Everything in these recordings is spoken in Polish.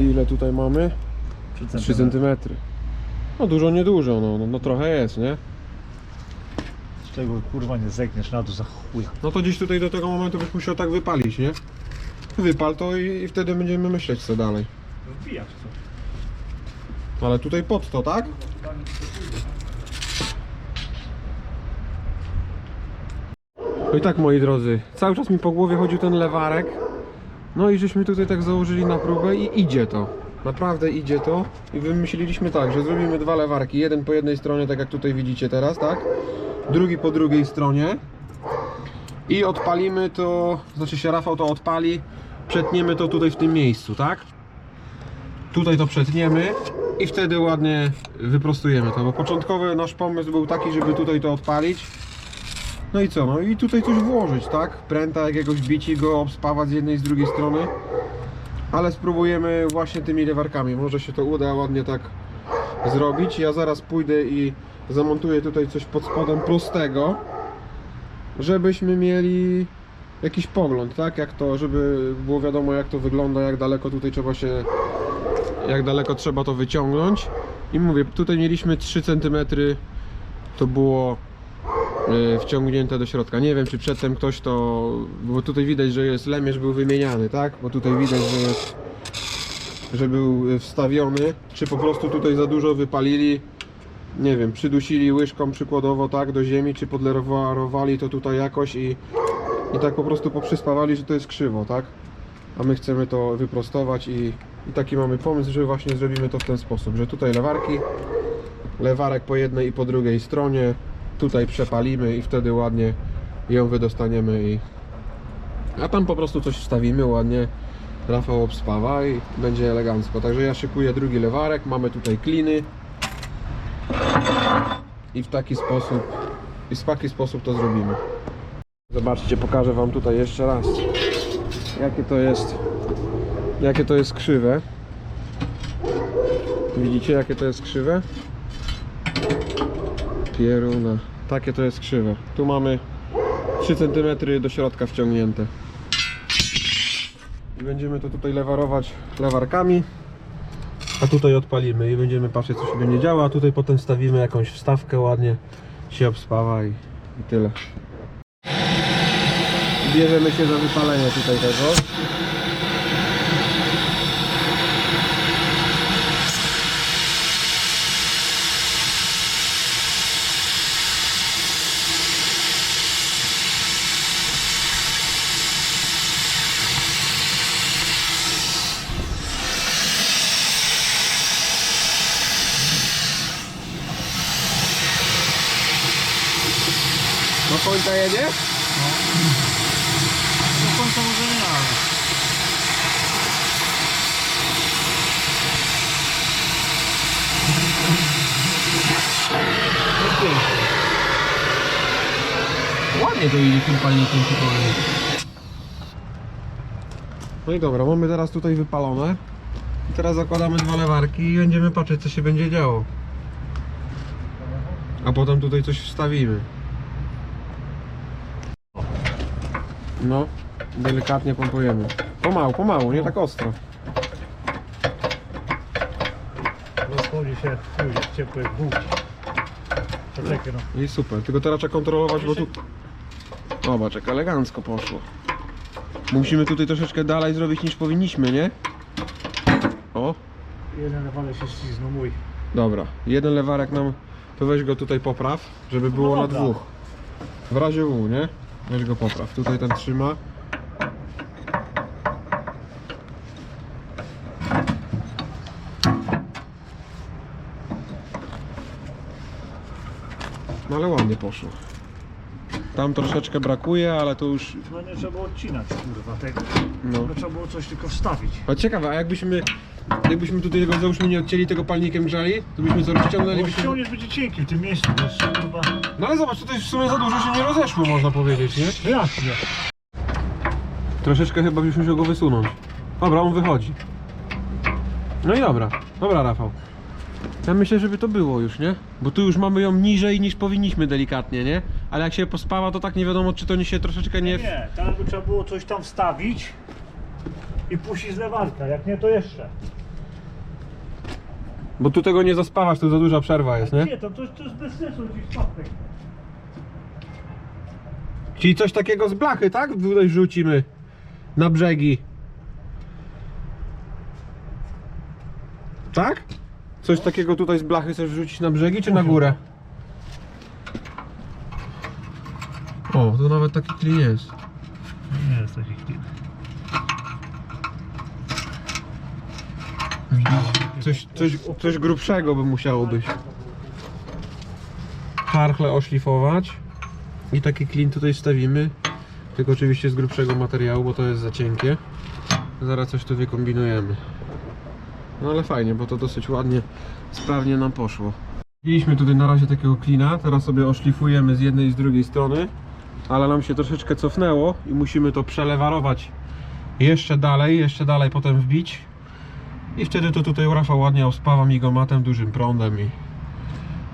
I ile tutaj mamy? 3 cm. No dużo, niedużo, no, no, no trochę jest, nie? Z tego kurwa nie zegniesz na dół za chuja. No to gdzieś tutaj do tego momentu byś musiał tak wypalić, nie? Wypal to i, i wtedy będziemy myśleć co dalej. Wbijać co? Ale tutaj pod to, tak? No i tak moi drodzy, cały czas mi po głowie chodził ten lewarek. No i żeśmy tutaj tak założyli na próbę i idzie to. Naprawdę idzie to. I wymyśliliśmy tak, że zrobimy dwa lewarki. Jeden po jednej stronie, tak jak tutaj widzicie teraz, tak? Drugi po drugiej stronie. I odpalimy to, znaczy się Rafał to odpali. Przetniemy to tutaj w tym miejscu, tak? Tutaj to przetniemy i wtedy ładnie wyprostujemy to, bo początkowy nasz pomysł był taki, żeby tutaj to odpalić. No i co, no i tutaj coś włożyć, tak? Pręta jakiegoś bici go obspawać z jednej i z drugiej strony. Ale spróbujemy właśnie tymi lewarkami, może się to uda ładnie tak zrobić. Ja zaraz pójdę i zamontuję tutaj coś pod spodem prostego, żebyśmy mieli jakiś pogląd, tak? Jak to, żeby było wiadomo jak to wygląda, jak daleko tutaj trzeba się jak daleko trzeba to wyciągnąć. I mówię, tutaj mieliśmy 3 cm, to było wciągnięte do środka. Nie wiem, czy przedtem ktoś to, bo tutaj widać, że jest lemierz był wymieniany, tak? Bo tutaj widać, że jest, że był wstawiony, czy po prostu tutaj za dużo wypalili. Nie wiem, przydusili łyżką przykładowo tak do ziemi, czy podlerowali to tutaj jakoś i, i tak po prostu poprzyspawali, że to jest krzywo, tak? a my chcemy to wyprostować i, i taki mamy pomysł, że właśnie zrobimy to w ten sposób, że tutaj lewarki, lewarek po jednej i po drugiej stronie, tutaj przepalimy i wtedy ładnie ją wydostaniemy i a tam po prostu coś wstawimy ładnie, Rafał obspawa i będzie elegancko, także ja szykuję drugi lewarek, mamy tutaj kliny. I w taki sposób i w taki sposób to zrobimy. Zobaczcie, pokażę Wam tutaj jeszcze raz jakie to jest jakie to jest krzywe. Widzicie jakie to jest krzywe? Pieruna takie to jest krzywe. Tu mamy 3 cm do środka wciągnięte. I będziemy to tutaj lewarować lewarkami. A tutaj odpalimy i będziemy patrzeć co się będzie działo. A tutaj potem wstawimy jakąś wstawkę ładnie. Się obspawa i, i tyle. Bierzemy się za wypalenie tutaj tego. Ładnie to idzie tym. No i dobra, mamy teraz tutaj wypalone. I teraz zakładamy dwa lewarki i będziemy patrzeć co się będzie działo. A potem tutaj coś wstawimy. No, delikatnie pompujemy. Pomału, pomału, nie tak ostro. Rozchodzi się chuj, jak ciepły głód. Poczekaj no. I super, tylko teraz trzeba kontrolować, bo tu... Zobacz, jak elegancko poszło. Musimy tutaj troszeczkę dalej zrobić niż powinniśmy, nie? O, Jeden lewarek się śliznął mój. dobra. Jeden lewarek nam... To weź go tutaj popraw, żeby było na dobra. dwóch. W razie U, nie? Weź go popraw. Tutaj ten trzyma. No ale ładnie poszło. Tam troszeczkę brakuje, ale to już... No nie trzeba było odcinać kurwa tego. No. No. Trzeba było coś tylko wstawić. A ciekawe, a jakbyśmy... Jakbyśmy tutaj tego załóżmy nie odcięli tego palnikiem grzali, to byśmy co rozciągnęli Bo byśmy... ściągniesz będzie cienki w tym miejscu, to jest kurwa... No ale zobacz, tutaj w sumie za dużo się nie rozeszło, można powiedzieć, nie? Jak nie? Troszeczkę chyba byś musiał go wysunąć. Dobra, on wychodzi. No i dobra, dobra Rafał. Ja myślę, żeby to było już, nie? Bo tu już mamy ją niżej niż powinniśmy delikatnie, nie? Ale jak się pospała, to tak nie wiadomo, czy to nie się troszeczkę nie... Nie, tam by trzeba było coś tam wstawić i puścić lewarka, jak nie to jeszcze. Bo tu tego nie zaspawasz, to za duża przerwa jest, nie? Nie, to, to, to jest bez sensu gdzieś spadek. Czyli coś takiego z blachy, tak? Tutaj rzucimy na brzegi. Tak? Coś takiego tutaj z blachy chcesz wrzucić na brzegi, czy na górę? O, to nawet taki klin jest. Nie jest taki klin. Coś, coś, coś grubszego by musiało być. Harchle oszlifować. I taki klin tutaj wstawimy. Tylko oczywiście z grubszego materiału, bo to jest za cienkie. Zaraz coś tu wykombinujemy. No ale fajnie, bo to dosyć ładnie, sprawnie nam poszło. Mieliśmy tutaj na razie takiego klina, teraz sobie oszlifujemy z jednej i z drugiej strony. Ale nam się troszeczkę cofnęło i musimy to przelewarować jeszcze dalej, jeszcze dalej potem wbić. I wtedy to tutaj Rafał ładnie obspawa migomatem, dużym prądem i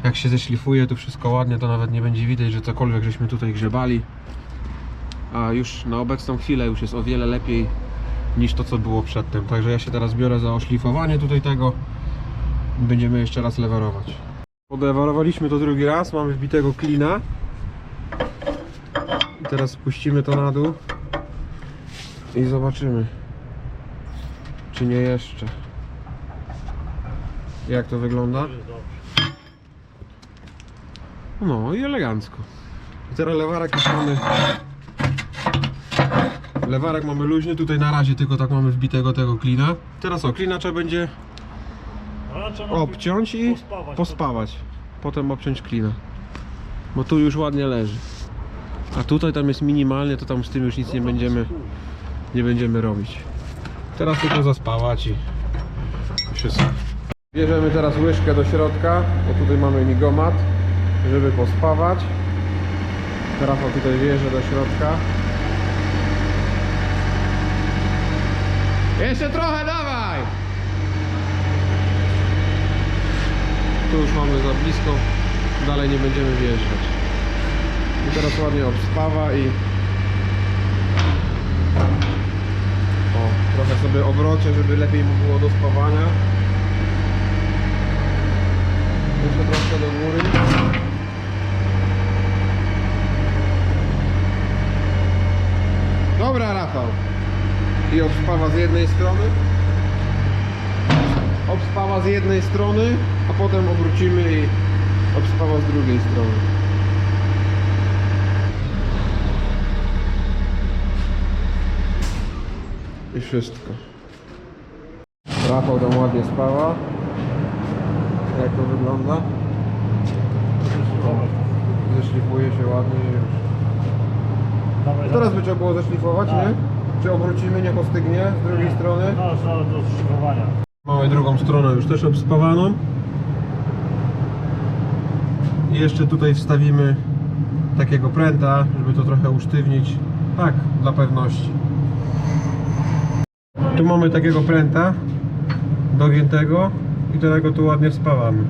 jak się ześlifuje to wszystko ładnie, to nawet nie będzie widać, że cokolwiek żeśmy tutaj grzebali. A już na obecną chwilę już jest o wiele lepiej niż to co było przedtem. Także ja się teraz biorę za oszlifowanie tutaj tego będziemy jeszcze raz lewarować. Podewarowaliśmy to drugi raz, mamy wbitego klina. Teraz spuścimy to na dół i zobaczymy czy nie jeszcze. Jak to wygląda? No i elegancko. I teraz lewarek już mamy. Lewarek mamy luźny, tutaj na razie tylko tak mamy wbitego tego klina. Teraz o, klina trzeba będzie obciąć i pospawać. Potem obciąć klina. Bo tu już ładnie leży. A tutaj tam jest minimalnie, to tam z tym już nic nie będziemy, nie będziemy robić. Teraz tylko zaspawać i wszystko. Bierzemy teraz łyżkę do środka, bo tutaj mamy migomat, żeby pospawać. Rafał tutaj wjeżdża do środka. Jeszcze trochę, dawaj! Tu już mamy za blisko, dalej nie będziemy wjeżdżać. I teraz ładnie obspawa i o, trochę sobie obrocie, żeby lepiej mu było do spawania. Jeszcze troszkę do góry. Dobra Rafał. I obspawa z jednej strony. Obspawa z jednej strony, a potem obrócimy i obspawa z drugiej strony. I wszystko. Rafał tam ładnie spała. Jak to wygląda? Zeszlifuje się ładnie i już. Teraz by trzeba było zeszlifować, Tak. nie? Czy obrócimy, niech ostygnie z drugiej strony? No, trzeba do szykowania. Mamy drugą stronę już też obspawaną. I jeszcze tutaj wstawimy takiego pręta, żeby to trochę usztywnić. Tak, dla pewności. Tu mamy takiego pręta dogiętego i teraz go tu ładnie spawamy.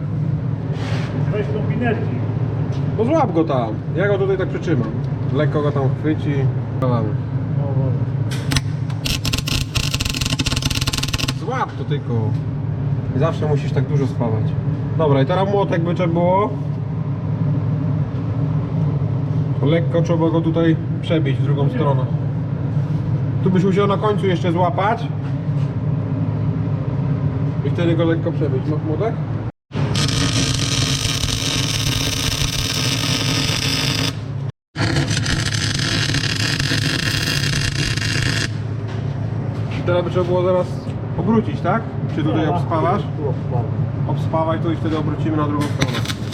Weź kombinerki. No złap go tam, ja go tutaj tak przytrzymam. Lekko go tam chwyci i spawamy. Złap to tylko. Zawsze musisz tak dużo spawać. Dobra, i teraz młotek by trzeba było. Lekko trzeba go tutaj przebić w drugą stronę. Tu byś musiał na końcu jeszcze złapać. I wtedy go lekko przebić. Masz młotek? Teraz by trzeba było zaraz obrócić, tak? Czy tutaj obspawasz? Tu obspawam. Obspawaj to i wtedy obrócimy na drugą stronę.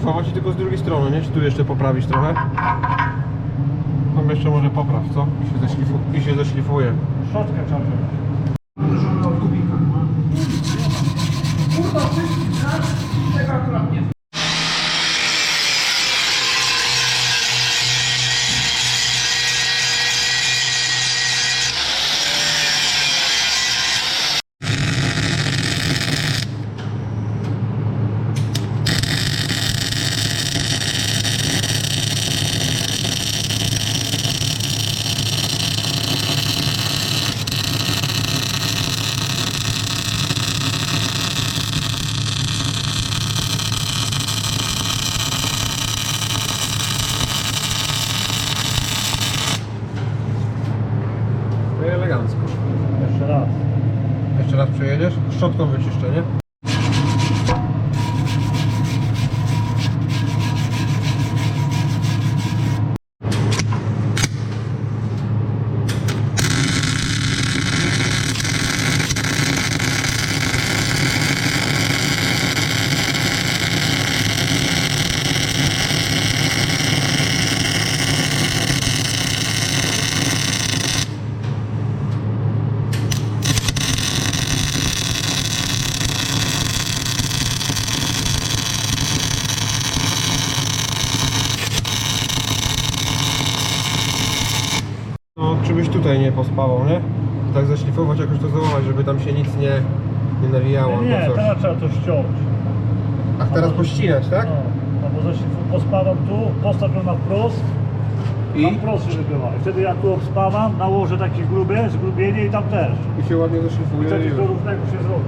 Zeszlifować i tylko z drugiej strony, nie? Czy tu jeszcze poprawić trochę? Tam jeszcze może popraw, co? I się, zeszlifu i się zeszlifuje. Szczotkę trzeba wziąć. No i elegancko. Jeszcze raz. Jeszcze raz przejedziesz? Szczotką wyczyszczę, nie? No, czy byś tutaj nie pospawał, nie? Tak zeszlifować, jakoś to załować, żeby się nic nie, nie nawijało Nie, albo coś. teraz trzeba to ściąć. Ach, teraz pościnać, tak? No, no bo zresztą pospadam tu, postaw ją na wprost, I? na wprost żeby była. I wtedy jak tu obspawam, nałożę takie grube, zgrubienie i tam też. I się ładnie I wtedy to równego się zrobi.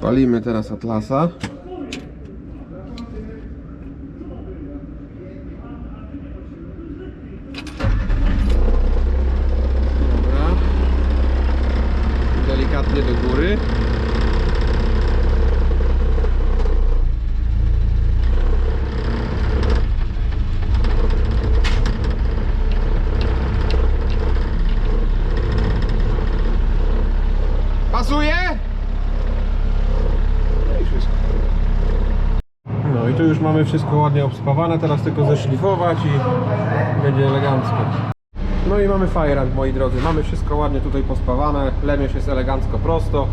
Palimy teraz Atlasa. Dobra. Delikatnie do góry. Pasuje? No i wszystko. No i tu już mamy wszystko ładnie obspawane, teraz tylko zeszlifować i będzie elegancko. No i mamy Firehand moi drodzy, mamy wszystko ładnie tutaj pospawane, lemierz jest elegancko prosto.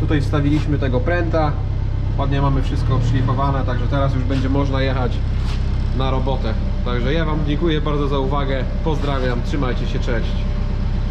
Tutaj wstawiliśmy tego pręta, ładnie mamy wszystko obszlifowane, także teraz już będzie można jechać na robotę. Także ja Wam dziękuję bardzo za uwagę, pozdrawiam, trzymajcie się, cześć.